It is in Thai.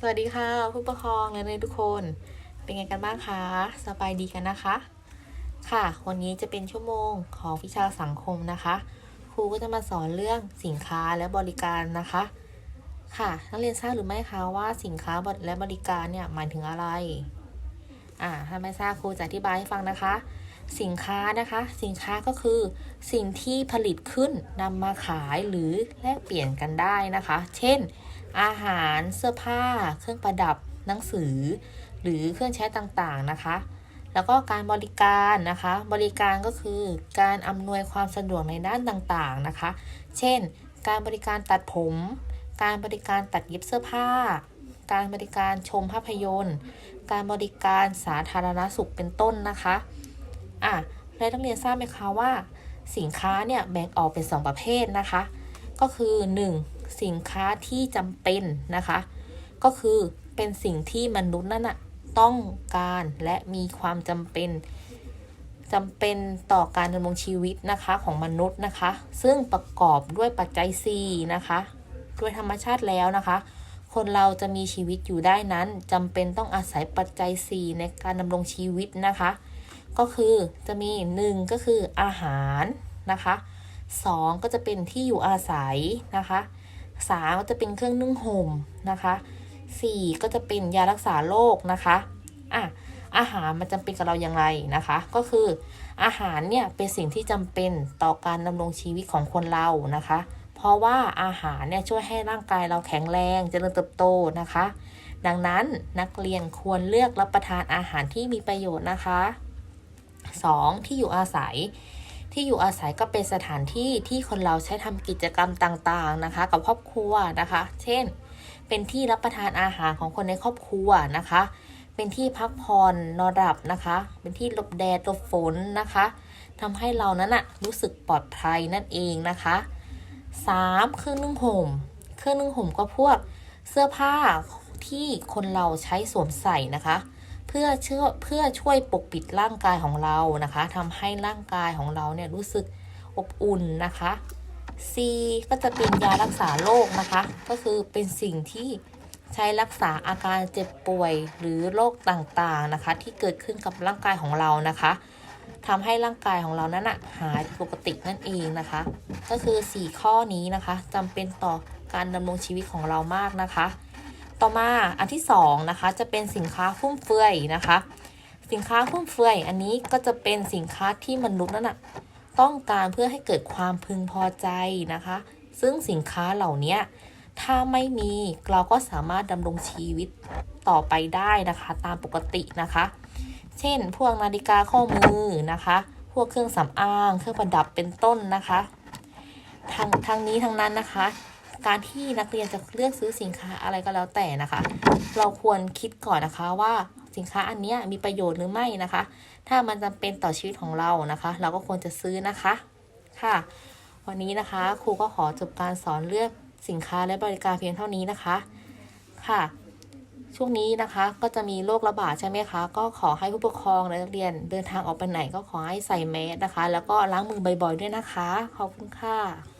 สวัสดีค่ะผู้ปกครองและนักเรียนทุกคน เป็นไงกันบ้างคะสบายดีกันนะคะ ค่ะ วันนี้จะเป็นชั่วโมงของวิชาสังคมนะคะ ครูก็จะมาสอนเรื่องสินค้าและบริการนะคะ ค่ะนักเรียนทราบหรือไม่คะว่าสินค้าและบริการเนี่ยหมายถึงอะไรอ่าถ้าไม่ทราบครูจะอธิบายให้ฟังนะคะ สินค้านะคะ สินค้าก็คือสิ่งที่ผลิตขึ้นนำมาขายหรือแลกเปลี่ยนกันได้นะคะ เช่น อาหารเสื้อผ้า เครื่องประดับหนังสือ หรือเครื่องใช้ต่างๆนะคะ แล้วก็การบริการนะคะ บริการก็คือการอำนวยความสะดวกในด้านต่างๆนะคะ เช่น การบริการตัดผม การบริการตัดเย็บเสื้อผ้า การบริการชมภาพยนตร์ การบริการสาธารณสุขเป็นต้นนะคะอะแล้วนักเรียนทราบไหมคะว่า สินค้าเนี่ยแบ่งออกเป็น 2 ประเภทนะคะ ก็คือ 1. สินค้าที่จำเป็นนะคะ ก็คือเป็นสิ่งที่มนุษย์นั่นน่ะต้องการและมีความจำเป็นจำเป็นต่อการดำรงชีวิตนะคะของมนุษย์นะคะ ซึ่งประกอบด้วยปัจจัย 4 นะคะ ด้วยธรรมชาติแล้วนะคะ คนเราจะมีชีวิตอยู่ได้นั้นจำเป็นต้องอาศัยปัจจัย 4 ในการดำรงชีวิตนะคะ ก็คือจะมี 1 ก็คืออาหารนะคะ 2 ก็จะเป็นที่อยู่อาศัยนะคะ 3ก็จะเป็นเครื่องนึ่งห่มนะคะ4ก็จะเป็นยารักษาโรคนะคะอะอาหารมันจำเป็นกับเราอย่างไรนะคะ ก็คืออาหารเนี่ยเป็นสิ่งที่จำเป็นต่อการดำรงชีวิตของคนเรานะคะ เพราะว่าอาหารเนี่ยช่วยให้ร่างกายเราแข็งแรงเจริญเติบโตนะคะ ดังนั้นนักเรียนควรเลือกรับประทานอาหารที่มีประโยชน์นะคะ 2. ที่อยู่อาศัย ที่อยู่อาศัยก็เป็นสถานที่ที่คนเราใช้ทำกิจกรรมต่างๆนะคะ กับครอบครัวนะคะ เช่น เป็นที่รับประทานอาหารของคนในครอบครัวนะคะ เป็นที่พักผ่อนนอนหลับนะคะ เป็นที่หลบแดดหลบฝนนะคะทำให้เรานั้นอะรู้สึกปลอดภัยนั่นเองนะคะ 3. เครื่องนึ่งห่ม เครื่องนึ่งห่มก็พวกเสื้อผ้าที่คนเราใช้สวมใส่นะคะ เพื่อเชื่อเพื่อช่วยปกปิดร่างกายของเรานะคะทำให้ร่างกายของเราเนี่ยรู้สึกอบอุ่นนะคะ C ก็จะเป็นยารักษาโรคนะคะ ก็คือเป็นสิ่งที่ใช้รักษาอาการเจ็บป่วยหรือโรคต่างๆนะคะ ที่เกิดขึ้นกับร่างกายของเรานะคะทำให้ร่างกายของเรานั้นอะหายปกตินั่นเองนะคะ ก็คือ 4 ข้อนี้นะคะจำเป็นต่อการดำรงชีวิตของเรามากนะคะ ต่อมาอันที่2นะคะจะเป็นสินค้าฟุ่มเฟือยนะคะ สินค้าฟุ่มเฟือย อันนี้ก็จะเป็นสินค้าที่มนุษย์นั่นน่ะต้องการเพื่อให้เกิดความพึงพอใจนะคะ ซึ่งสินค้าเหล่านี้ถ้าไม่มีเราก็สามารถดำรงชีวิตต่อไปได้นะคะตามปกตินะคะ เช่น พวกนาฬิกาข้อมือนะคะ พวกเครื่องสำอาง เครื่องประดับเป็นต้นนะคะทางทางนี้ทางนั้นนะคะ การที่นักเรียนจะเลือกซื้อสินค้าอะไรก็แล้วแต่นะคะ เราควรคิดก่อนนะคะว่าสินค้าอันนี้มีประโยชน์หรือไม่นะคะ ถ้ามันจำเป็นต่อชีวิตของเรานะคะ เราก็ควรจะซื้อนะคะค่ะ วันนี้นะคะครูก็ขอจบการสอนเลือกสินค้าและบริการเพียงเท่านี้นะคะค่ะ ช่วงนี้นะคะก็จะมีโรคระบาดใช่ไหมคะ ก็ขอให้ผู้ปกครองและนักเรียนเดินทางออกไปไหนก็ขอให้ใส่แมสนะคะ แล้วก็ล้างมือบ่อยๆด้วยนะคะ ขอบคุณค่ะ